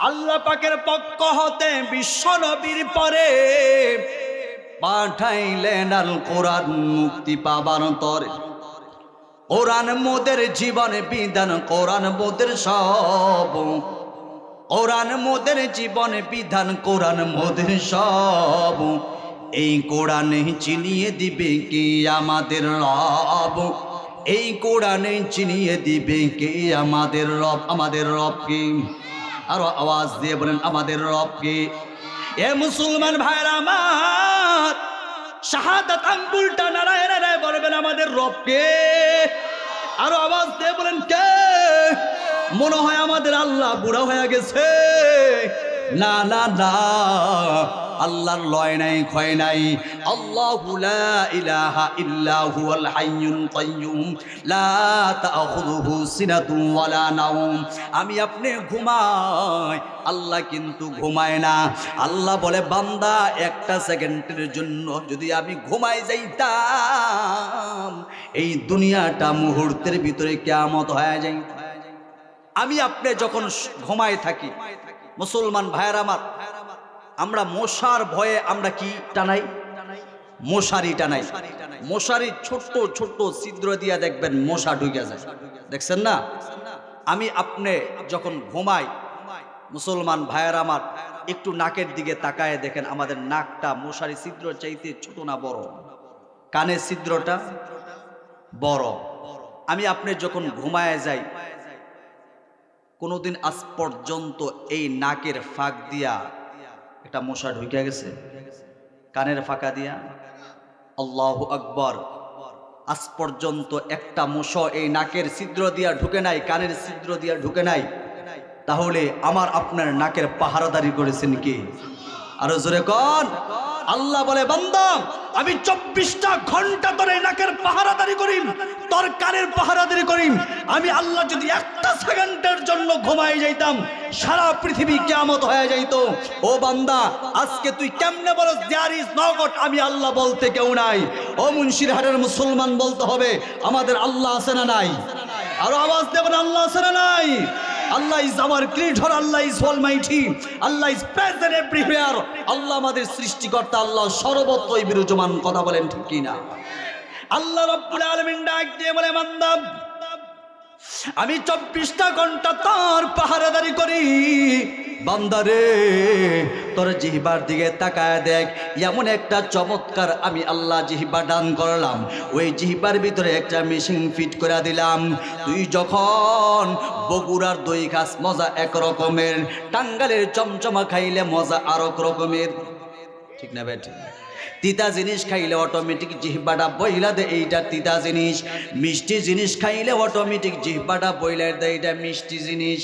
আল্লাহ পাকের পক্ষ হতে বিশ্ব নবীর পরে পাঠাইলেন আল কোরআন মুক্তি পাবার তরে। কোরআন মোদের জীবনে বিধান, কোরআন মোদের সব। কোরআন মোদের জীবনে বিধান, কোরআন মোদের সব। এই কোরআনে চিনিয়ে দিবে কি আমাদের রব? এই কোরআনে চিনিয়ে দিবে কে আমাদের রব? আমাদের রব রবকে আরও আওয়াজ দিয়ে বলেন, আমাদের রবকে, এ মুসলমান ভাইরা আমার, শাহাদাত আঙ্গুলটা নারায় নারায় বলবেন, আমাদের রবকে। আরও আওয়াজ দিয়ে বলেন, কে? মনে হয় আমাদের আল্লাহ বুড়া হয়ে গেছে। না না না। আল্লাহর লয় নাই, ক্ষয় নাই। আল্লাহু লা ইলাহা ইল্লা হুয়াল হাইয়ুল লা তাখুযুহু সিনাতুন ওয়ালা নাওম। আমি আপনি ঘুমাই, আল্লাহ কিন্তু ঘুমায় না। আল্লাহ বলে, বান্দা, একটা সেকেন্ডের জন্য যদি আমি ঘুমাই যাইতাম, এই দুনিয়াটা মুহূর্তের ভিতরে কেয়ামত হয়ে যাই আমি আপনি যখন ঘুমায় থাকি মুসলমান ভাইয়ের আমার, আমরা মশার ভয়ে আমরা কি টানাই? মশারি টানাই। মশারি ছোট্ট ছোট্ট ছিদ্র দিয়া দেখবেন মশা ঢুকে যায়। দেখছেন না? আমি আপনি যখন ঘুমাই, মুসলমান ভাইয়ের আমার, একটু নাকের দিকে তাকায় দেখেন আমাদের নাকটা মশারি ছিদ্র চাইতে ছোট না বড়? কানের ছিদ্রটা বড়। আমি আপনি যখন ঘুমায় যাই কোনোদিন আজ পর্যন্ত এই নাকের ফাঁক দিয়া একটা মশা ঢুকে গেছে। কানের ফাঁকা দিয়া। আল্লাহ আকবর। আজ পর্যন্ত একটা মশা এই নাকের ছিদ্র দিয়া ঢুকে নাই, কানের ছিদ্র দিয়া ঢুকে নাই। তাহলে আমার আপনার নাকের পাহারাদারি করেছেন কি? আরও জোরে কন। আল্লাহ বলে বান্দাম আমি চব্বিশটা ঘণ্টা ধরে নাকের পাহারাদারি করি তোর কানের পাহারাদারি করি আমি আল্লাহ যদি একটা সেকেন্ডের জন্য ঘুমাই যাইতাম, সারা পৃথিবী কেমত হয়ে যাইত। ও বান্দা, আজকে তুই কেমনে বলস দেয়ার ইজ নগট? আমি আল্লাহ বলতে কেউ নাই। ও মুন্সিরহাটের মুসলমান বলতে হবে, আমাদের আল্লাহ আছে না নাই? আরও আওয়াজ দেবেন, আল্লাহ আছে না নাই? আল্লাহ ইজ আমার creator, Allah is almighty, Allah is present everywhere. Allah আমাদের সৃষ্টিকর্তা, আল্লাহ সর্বত্রই বিরাজমান, কথা বলেন ঠিক কি না আল্লাহ রব্বুল আলামিন ডাক দিয়ে বলে, বান্দা আমি চব্বিশটা ঘণ্টা তার পাহারাদারি করি। বান্দারে তোর জিহবার দিকে তাকায় দেখ, এমন একটা চমৎকার আমি আল্লাহ জিহিবা দান করলাম। ওই জিহবার ভিতরে একটা মেশিন ফিট করে দিলাম। তুই যখন বগুড়ার দই ঘাস মজা এক রকমের টাঙ্গালের চমচমা খাইলে মজা আরেক রকমের। ঠিক না বেঠ তিতা জিনিস খাইলে অটোমেটিক জিহ্বাটা বইলা দে, এইটা তিতা জিনিস। মিষ্টি জিনিস খাইলে অটোমেটিক জিহ্বাটা বইলা দে, এইটা মিষ্টি জিনিস।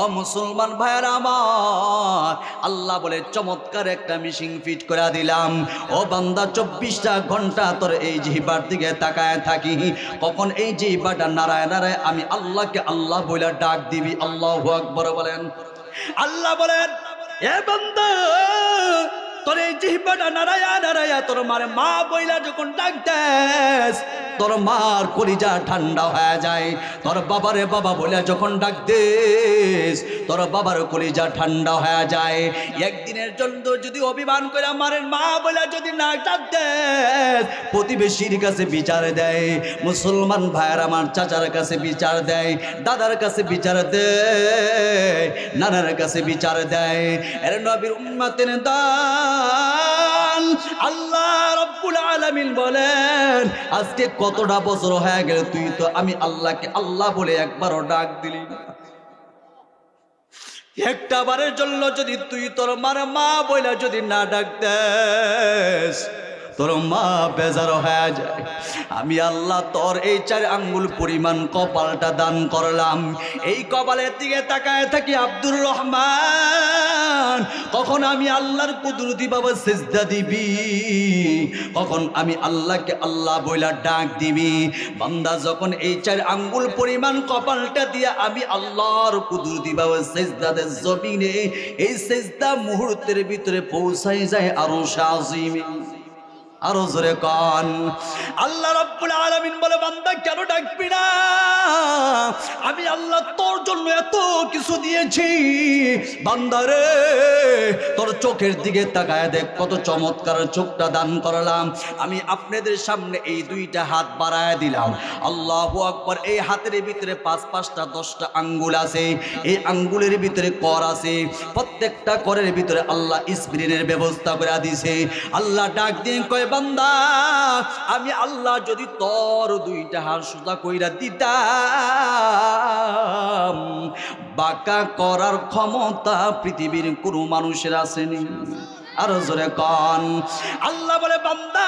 ও মুসলমান ভাইয়ের আমার, আল্লাহ বলে, চমৎকার একটা মিশিং ফিট করে দিলাম। ও বান্দা, চব্বিশটা ঘণ্টা তোর এই জিহ্বার দিকে তাকায় থাকি। কখন এই জিহ্বাটা নারায় নারায় আমি আল্লাহকে আল্লাহ বইলা ডাক দিবি। আল্লাহ আকবর বলেন। আল্লাহ বলেন, এ বান্দা তোর এই জিহ্বাটা নারায়া নারায়া তোর মার মা বইলা যখন ডাক তোর মার কলিজা ঠান্ডা হয়ে যায়। তোর বাবারে বাবা বলে যখন ডাক দেস, তোর বাবার কলিজা ঠান্ডা হয়ে যায়। একদিনের জন্য যদি অভিমান করে মারের মা বলে যদি না ডাক দেস, প্রতিবেশীর কাছে বিচার দেয়, মুসলমান ভাইয়ের আমার চাচার কাছে বিচার দেয়, দাদার কাছে বিচার দেয়, নানার কাছে বিচার দেয়। এর নবীর উম্মাতের দান আল্লাহ আলামিন বলেন, আজকে কতটা বছর হয়ে গেল তুই তো আমি আল্লাহকে আল্লাহ বলে একবারও ডাক দিলি একটা বারের জন্য যদি তুই তোর মার মা বইলা যদি না ডাক দেস তোর মা বেজার হয়ে যায়। আমি আল্লাহ তোর এই চার আঙ্গুল পরিমাণ কপালটা দান করলাম। এই কপালের দিকে তাকায় থাকি আব্দুর রহমান। কখন আমি আল্লাহর কুদরতি বাবা সেজদা দিবি? কখন আমি আল্লাহকে আল্লাহ বইলা ডাক দিবি? বান্দা যখন এই চার আঙ্গুল পরিমাণ কপালটা দিয়ে আমি আল্লাহর কুদরতি বাবা সেজদাদের জমিনে এই সেজদা মুহূর্তের ভিতরে পৌঁছাই যায় আরও সাজিমে। আরও জোরে কন। আল্লাহ রব্বুল আলামিন বলে বান্দা কেন ডাকবি না? আমি আল্লাহ তোর জন্য এত কিছু দিয়েছি। বান্দারে, তোর চোখের দিকে তাকায় দেখ কত চমৎকার চোখটা দান করলাম। আমি আপনাদের সামনে এই দুইটা হাত বাড়ায় দিলাম। আল্লাহু আকবার, এই হাতের ভিতরে পাঁচ পাঁচটা দশটা আঙ্গুল আছে। এই আঙ্গুলের ভিতরে কর আছে। প্রত্যেকটা করের ভিতরে আল্লাহ স্ক্রিনের ব্যবস্থা করে দিছে আল্লাহ ডাক দিয়ে কয়, বান্দা, আমি আল্লাহ যদি তোর দুইটা হাত সোজা কইরা দিতাম বাঁকা করার ক্ষমতা পৃথিবীর কোনো মানুষের আসেনি। আরও জোরে কন। আল্লাহ বলে বান্দা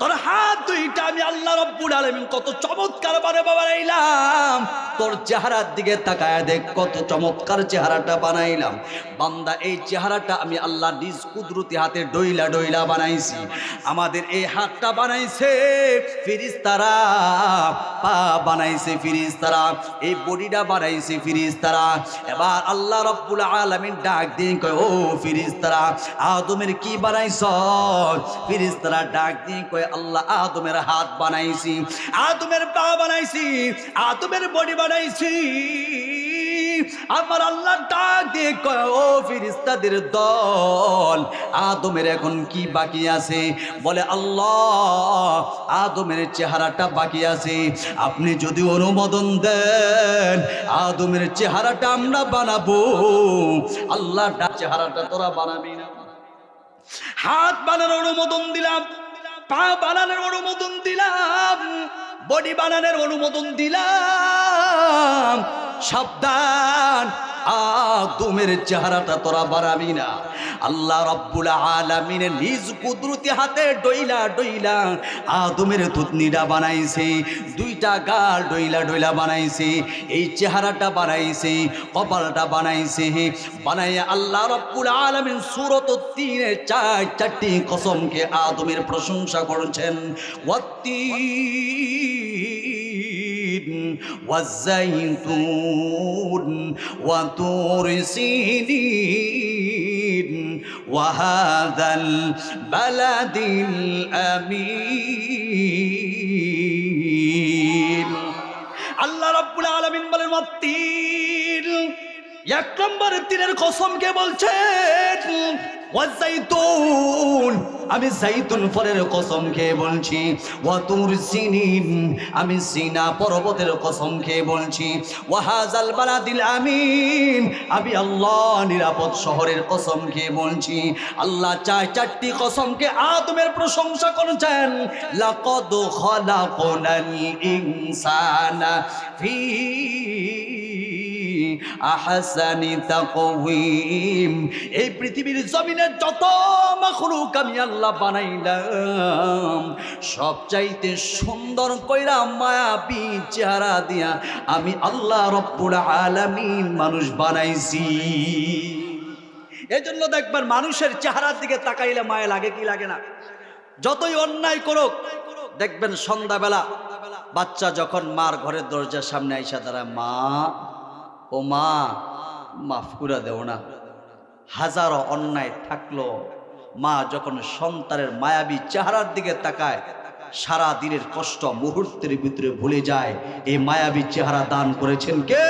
তোর হাত দুইটা আমি আল্লাহ রব্বুল আলামিন কত চমৎকার ভাবে বানাইলাম তোর চেহারার দিকে তাকায় দেখ, কত চমৎকার চেহারাটা বানাইলাম। বান্দা, এই চেহারাটা আমি আল্লাহ নিজ কুদরতি হাতে ডইলা ডইলা বানাইছি। আমাদের এই হাতটা বানাইছে ফিরিস্তারা, পা বানাইছে ফিরিস্তারা, এই বডিটা বানাইছে ফিরিস্তারা। এবার আল্লাহ রব্বুল আলামিন ডাক দিয়ে কয়, ও ফিরিস্তারা, আদমের কি বানাইছ? ফিরিস্তারা ডাক দিয়ে কয় আল্লাহ আদমের হাত বানাইছি, আদমের পা বানাইছি, আদমের বডি বানাইছি। আমার আল্লাহ ডাক দিয়ে ও ফিরিস্তাদের দল, আদমের এখন কি বাকি আছে? বলে, আল্লাহ, আদমের চেহারাটা বাকি আছে। আপনি যদি অনুমোদন দেন, আদমের চেহারাটা আমরা বানাবো। আল্লাহ, চেহারাটা তোরা বানাবি না। হাত বানানোর অনুমোদন দিলাম। পা বানানোর অনুমোদন দিলাম বডি বানানোর অনুমোদন দিলাম সাবধান। আদমের চেহারাটা তোরা বাড়াবি না। আল্লাহ রব্বুল আলামিনের নিজ কুদরতি হাতে ডইলা ডইলা আদমের থুতনিটা বানাইছে, দুইটা গাল ডইলা ডইলা বানাইছে, এই চেহারাটা বানাইছে, কপালটা বানাইছে। বানাইয়া আল্লাহ রব্বুল আলামিন সূরত তিনে চার, চারটি কসমকে আদমের প্রশংসা করছেন। ওয়াত্তিন والزيتون وطور سينين وهذا البلد الأمين আল্লাহ রাব্বুল আলামিন বলেন ওয়াত্তিন এক নম্বর তিনের কসমকে বলছেন ওয়াজাইতুন আমি জাইতুন ফলের কসম খেয়ে বলছি। ওয়াতুর সিনিন আমি সিনা পর্বতের কসম খেয়ে বলছি। ওয়াহাজাল বালাদিল আমিন আমি আল্লাহ নিরাপদ শহরের কসম খেয়ে বলছি। আল্লাহ চার চারটি কসমকে আদমের প্রশংসা করেছেন। লাকদ খলাকনাল ইনসানা ফি আহসানি তাকওয়িম। এই পৃথিবীর জমিনের যত মাখলুক আমি আল্লাহ বানাইলাম, সবচাইতে সুন্দর কইরা মায়াবী চেহারা দিয়া আমি আল্লাহ রব্বুল আলামিন মানুষ বানাইছি। এজন্য দেখবেন মানুষের চেহারার দিকে তাকাইলে মায়া লাগে, কি লাগে না? যতই অন্যায় করুক, দেখবেন সন্ধ্যাবেলা বাচ্চা যখন মার ঘরের দরজার সামনে আইসা তারা মা ও মা, মাফ করে দেও না। হাজারো অন্যায় থাকল। মা যখন সন্তানের মায়াবী চেহারার দিকে তাকায়, সারা দিনের কষ্ট মুহূর্তের ভিতরে ভুলে যায়। এই মায়াবী চেহারা দান করেছেন কে?